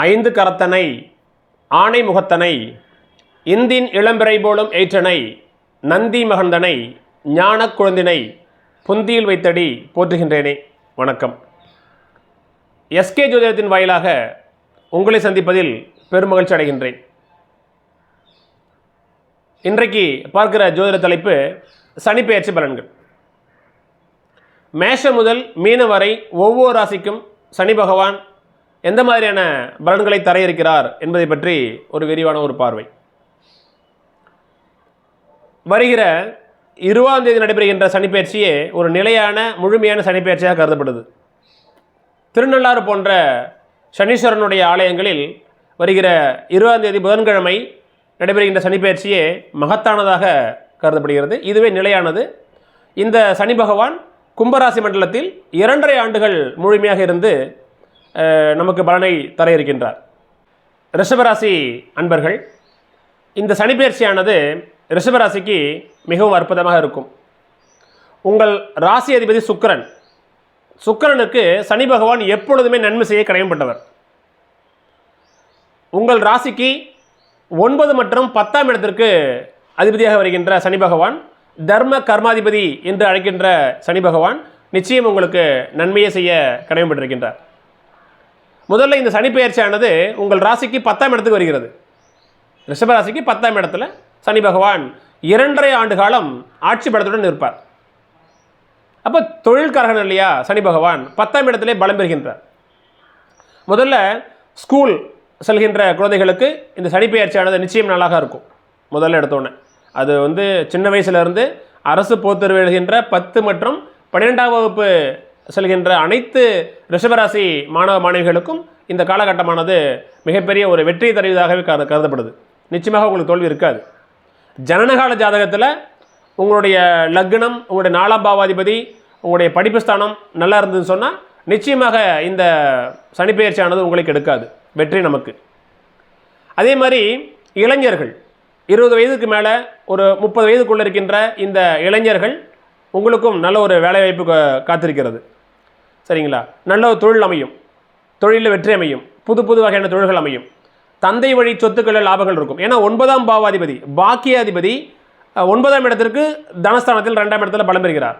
ஐந்து கரத்தனை ஆணை முகத்தனை இந்தின் இளம்பிறை போலும் ஏற்றனை நந்தி மகந்தனை ஞானக் குழந்தினை புந்தியில் வைத்தடி போற்றுகின்றேனே. வணக்கம். எஸ்கே ஜோதிடத்தின் வாயிலாக உங்களை சந்திப்பதில் பெருமகிழ்ச்சி அடைகின்றேன். இன்றைக்கு பார்க்கிற ஜோதிட தலைப்பு சனிப்பெயர்ச்சி பலன்கள். மேஷம் முதல் மீன வரை ஒவ்வொரு ராசிக்கும் சனி பகவான் எந்த மாதிரியான பலன்களை தர இருக்கிறார் என்பதை பற்றி ஒரு விரிவான ஒரு பார்வை. வருகிற இருபதாம் தேதி நடைபெறுகின்ற சனிப்பெயர்ச்சியே ஒரு நிலையான முழுமையான சனிப்பெயர்ச்சியாக கருதப்படுது. திருநள்ளாறு போன்ற சனீஸ்வரனுடைய ஆலயங்களில் வருகிற இருபதாம் தேதி புதன்கிழமை நடைபெறுகின்ற சனிப்பெயர்ச்சியே மகத்தானதாக கருதப்படுகிறது. இதுவே நிலையானது. இந்த சனி பகவான் கும்பராசி மண்டலத்தில் இரண்டரை ஆண்டுகள் முழுமையாக இருந்து நமக்கு பலனை தர இருக்கின்றார். ரிஷபராசி அன்பர்கள் இந்த சனிப்பெயர்ச்சியானது ரிஷபராசிக்கு மிகவும் அற்புதமாக இருக்கும். உங்கள் ராசி அதிபதி சுக்கிரன் சுக்கிரனுக்கு சனி பகவான் எப்பொழுதுமே நன்மை செய்ய கடையம்பட்டவர் உங்கள் ராசிக்கு ஒன்பது மற்றும் பத்தாம் இடத்திற்கு அதிபதியாக வருகின்ற சனி பகவான் தர்ம கர்மாதிபதி என்று அழைக்கின்ற சனி பகவான் நிச்சயம் உங்களுக்கு நன்மையை செய்ய கடமைப்பட்டிருக்கின்றார் முதல்ல இந்த சனிப்பெயர்ச்சியானது உங்கள் ராசிக்கு பத்தாம் இடத்துக்கு வருகிறது. ரிஷபராசிக்கு பத்தாம் இடத்துல சனி பகவான் இரண்டரை ஆண்டு காலம் ஆட்சி படத்துடன் இருப்பார் அப்போ தொழில்காரகன் இல்லையா? சனி பகவான் பத்தாம் இடத்திலே பலம் பெறுகின்றார். முதல்ல ஸ்கூல் செல்கின்ற குழந்தைகளுக்கு இந்த சனிப்பெயர்ச்சியானது நிச்சயம் நல்லாக இருக்கும். முதல்ல எடுத்தோன்னே அது வந்து சின்ன வயசுலேருந்து அரசு போத்தர் எழுகின்ற பத்து மற்றும் பன்னிரெண்டாம் வகுப்பு செல்கின்ற அனைத்து ரிஷபராசி மாணவ மாணவிகளுக்கும் இந்த காலகட்டமானது மிகப்பெரிய ஒரு வெற்றி தருவதாகவே கருதப்படுது. நிச்சயமாக உங்களுக்கு தோல்வி இருக்காது. ஜனனகால ஜாதகத்தில் உங்களுடைய லக்னம் உங்களுடைய நாலாம் பாவாதிபதி உங்களுடைய படிப்பு ஸ்தானம் நல்லா இருந்ததுன்னு சொன்னால் நிச்சயமாக இந்த சனிப்பெயர்ச்சியானது உங்களுக்கு எடுக்காது. வெற்றி நமக்கு. அதே மாதிரி இளைஞர்கள் இருபது வயதுக்கு மேலே ஒரு முப்பது வயதுக்குள்ளே இருக்கின்ற இந்த இளைஞர்கள் உங்களுக்கும் நல்ல ஒரு வேலைவாய்ப்பு காத்திருக்கிறது. சரிங்களா? நல்ல ஒரு தொழில் அமையும். தொழிலில் வெற்றி அமையும். புது புது வகையான தொழில்கள் அமையும். தந்தை வழி சொத்துக்களில் லாபங்கள் இருக்கும். ஏன்னா ஒன்பதாம் பாவாதிபதி பாக்கியாதிபதி ஒன்பதாம் இடத்திற்கு தனஸ்தானத்தில் ரெண்டாம் இடத்துல பலம் பெறுகிறார்.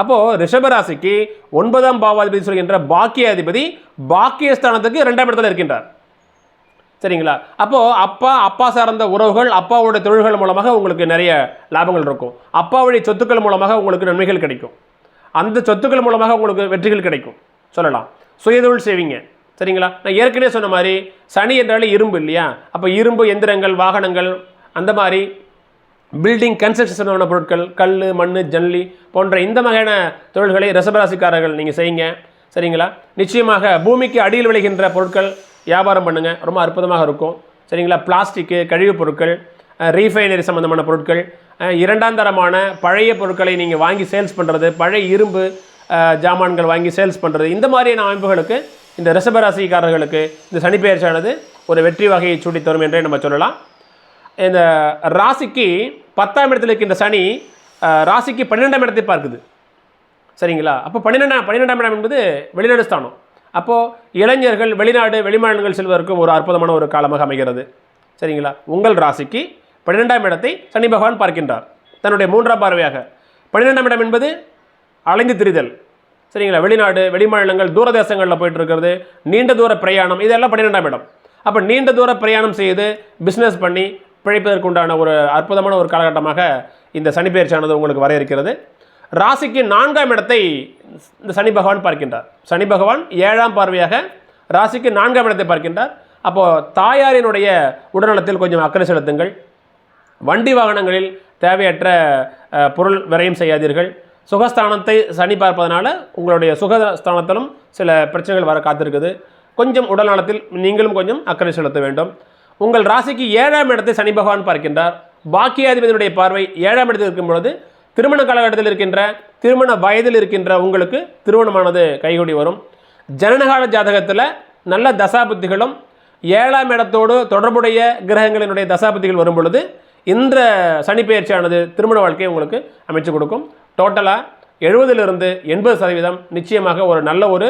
அப்போது ரிஷபராசிக்கு ஒன்பதாம் பாவாதிபதி சொல்கின்ற பாக்கியாதிபதி பாக்கியஸ்தானத்துக்கு ரெண்டாம் இடத்துல இருக்கின்றார். சரிங்களா? அப்போது அப்பா அப்பா சார்ந்த உறவுகள் அப்பாவோட தொழில்கள் மூலமாக உங்களுக்கு நிறைய லாபங்கள் இருக்கும். அப்பா வழி சொத்துக்கள் மூலமாக உங்களுக்கு நன்மைகள் கிடைக்கும். அந்த சொத்துக்கள் மூலமாக உங்களுக்கு வெற்றிகள் கிடைக்கும். சொல்லலாம். சுயதொழில் செய்வீங்க. சரிங்களா? நான் ஏற்கனவே சொன்ன மாதிரி சனி என்றாலே இரும்பு இல்லையா? அப்போ இரும்பு எந்திரங்கள் வாகனங்கள் அந்த மாதிரி பில்டிங் கன்ஸ்ட்ரக்ஷன் பொருட்கள் கல் மண் ஜல்லி போன்ற இந்த வகையான தொழில்களை ரசபராசிக்காரர்கள் நீங்கள் செய்யுங்க. சரிங்களா? நிச்சயமாக பூமிக்கு அடியில் விளைகின்ற பொருட்கள் வியாபாரம் பண்ணுங்கள் ரொம்ப அற்புதமாக இருக்கும். சரிங்களா? பிளாஸ்டிக்கு கழிவுப் பொருட்கள் ரீஃபைனரி சம்மந்தமான பொருட்கள் இரண்டாம் தரமான பழைய பொருட்களை நீங்கள் வாங்கி சேல்ஸ் பண்ணுறது பழைய இரும்பு ஜாமான்கள் வாங்கி சேல்ஸ் பண்ணுறது இந்த மாதிரியான அமைப்புகளுக்கு இந்த ரிஷபராசிக்காரர்களுக்கு இந்த சனிப்பெயர்ச்சியானது ஒரு வெற்றி வகையை சூட்டித் தரும் என்றே நம்ம சொல்லலாம். இந்த ராசிக்கு பத்தாம் இடத்தில் இருக்கின்ற சனி ராசிக்கு பன்னிரெண்டாம் இடத்தை பார்க்குது. சரிங்களா? அப்போ பன்னிரெண்டாம் பன்னிரெண்டாம் இடம் என்பது வெளிநாடு ஸ்தானம் அப்போது இளைஞர்கள் வெளிநாடு வெளிமாநிலங்கள் செல்வதற்கும் ஒரு அற்புதமான ஒரு காலமாக அமைகிறது. சரிங்களா? உங்கள் ராசிக்கு பன்னிரெண்டாம் இடத்தை சனி பகவான் பார்க்கின்றார். தன்னுடைய மூன்றாம் பார்வையாக. பன்னிரெண்டாம் இடம் என்பது அலைந்து திரிதல். சரிங்களா? வெளிநாடு வெளிமாநிலங்கள் தூரதேசங்களில் போயிட்டு இருக்கிறது நீண்ட தூர பிரயாணம் இதெல்லாம் பன்னிரெண்டாம் இடம். அப்போ நீண்ட தூர பிரயாணம் செய்து பிஸ்னஸ் பண்ணி பிழைப்பதற்குண்டான ஒரு அற்புதமான ஒரு காலகட்டமாக இந்த சனிப்பெயர்ச்சியானது உங்களுக்கு வர இருக்கிறது ராசிக்கு நான்காம் இடத்தை இந்த சனி பகவான் பார்க்கின்றார். சனி பகவான் ஏழாம் பார்வையாக ராசிக்கு நான்காம் இடத்தை பார்க்கின்றார். அப்போது தாயாரினுடைய உடல்நலத்தில் கொஞ்சம் அக்கறை செலுத்துங்கள். வண்டி வாகனங்களில் தேவையற்ற பொருள் விரயம் செய்யாதீர்கள். சுகஸ்தானத்தை சனி பார்ப்பதனால உங்களுடைய சுகஸ்தானத்திலும் சில பிரச்சனைகள் வர காத்திருக்குது. கொஞ்சம் உடல் நலத்தில் நீங்களும் கொஞ்சம் அக்கறை செலுத்த வேண்டும். உங்கள் ராசிக்கு ஏழாம் இடத்தை சனி பகவான் பார்க்கின்றார். பாக்கியாதிபதியினுடைய பார்வை ஏழாம் இடத்தில் இருக்கும் பொழுது திருமண காலகட்டத்தில் இருக்கின்ற திருமண வயதில் இருக்கின்ற உங்களுக்கு திருமணமானது கைகூடி வரும். ஜனனகால ஜாதகத்தில் நல்ல தசாபுத்திகளும் ஏழாம் இடத்தோடு தொடர்புடைய கிரகங்களினுடைய தசாபுத்திகள் வரும் பொழுது இந்த சனிப்பெயர்ச்சியானது திருமண வாழ்க்கையை உங்களுக்கு அமைச்சு கொடுக்கும். டோட்டலாக எழுபதிலிருந்து எண்பது சதவீதம் நிச்சயமாக ஒரு நல்ல ஒரு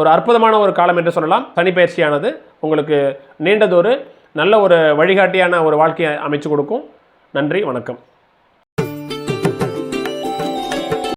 ஒரு அற்புதமான ஒரு காலம் என்று சொல்லலாம். சனி பயிற்சியானது உங்களுக்கு நீண்டதொரு நல்ல ஒரு வழிகாட்டியான ஒரு வாழ்க்கையை அமைச்சு கொடுக்கும். நன்றி வணக்கம்.